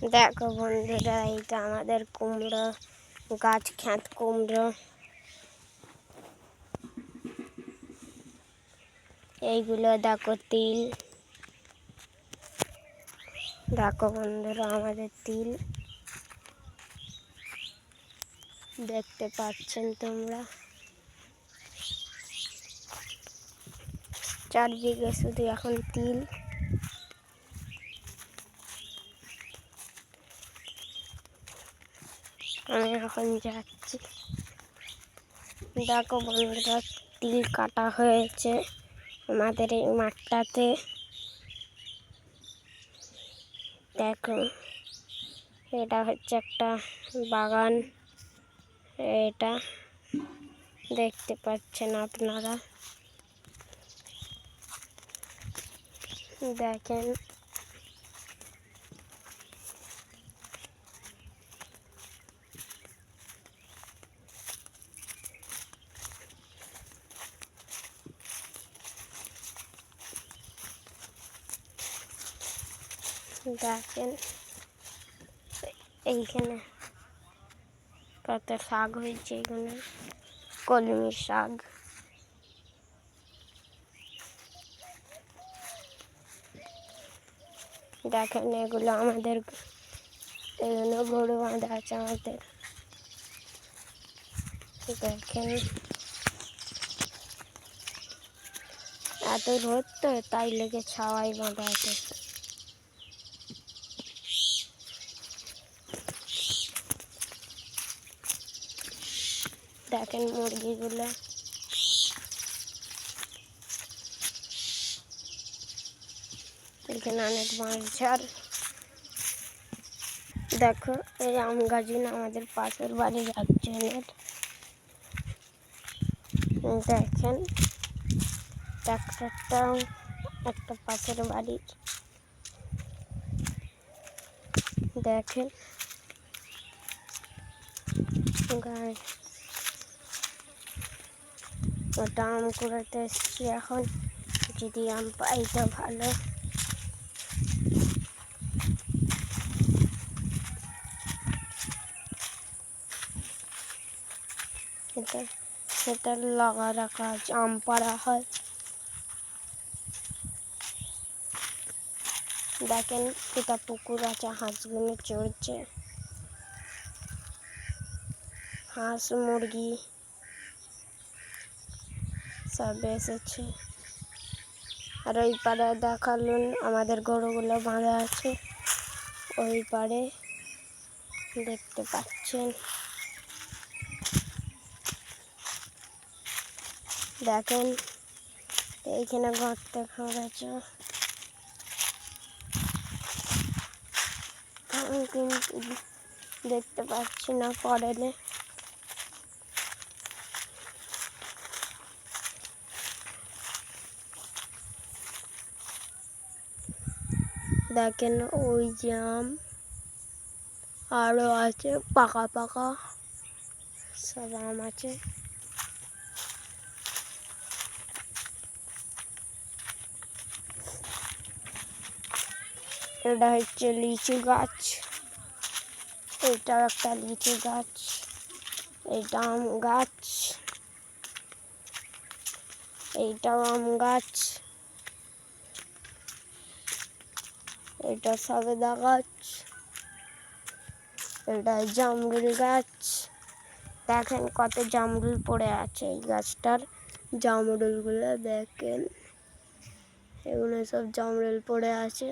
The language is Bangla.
দেখো বন্ধুরা এইটা আমাদের কুমড়ো গাছ খ্যাত কুমড়ো। এইগুলো দেখো তিল। দেখো বন্ধুরা, আমাদের তিল। দেখতে পাচ্ছেন তোমরা? চারদিকে শুধু এখন তিল। আমি এখন যাচ্ছি। দেখো বন্ধুরা, তিল কাটা হয়েছে আমাদের এই মাঠটাতে। দেখো, এটা হচ্ছে একটা বাগান। এটা দেখতে পাচ্ছেন আপনারা। দেখেন দেখেন, এইখানে কত শাক হয়েছে এখানে, কলমি শাক। দেখেন এগুলো আমাদের, এগুলো গরু বাঁধা আছে আমাদের। দেখেন, এত রোদ তো, তাই লেগে ছাওয়াই বাঁধা আছে। দেখেন মুরগিগুলো এখানে অনেক বাঁশ ঝাড় দেখো এই আম গাছগুলো আমাদের পাশের বাড়ির একজনের দেখেন ট্রাক্টরটাও একটা পাশের বাড়ির দেখেন গাছ ওটা আম কুড়াতে এসছি এখন। যদি আম পাই তো ভালো। এটা, সেটা লাগা রাখা আছে আম পাড়া হয়। দেখেন এটা পুকুর আছে, হাঁসগুলো চড়ছে। হাঁস, মুরগি সব এসেছে। আর ওই পাড়ে দেখালুন, আমাদের গরুগুলো বাঁধা আছে। ওই পারে দেখতে পাচ্ছেন। দেখেন, এইখানে গর্ত কিন্তু দেখতে পাচ্ছি না, পড়েলে। দেখেন ওই যে আম। আরও আছে, পাকা পাকা সব আম আছে। এটা হচ্ছে লিচু গাছ। এটাও একটা লিচু গাছ। এইটা আম গাছ। এইটাও আম গাছ। এটা সাবেদা গাছ। এটা জামরুল গাছ। দেখেন কত জামরুল পড়ে আছে এই গাছটার। জামরুলগুলো দেখেন। এগুলো সব জামরুল পড়ে আছে।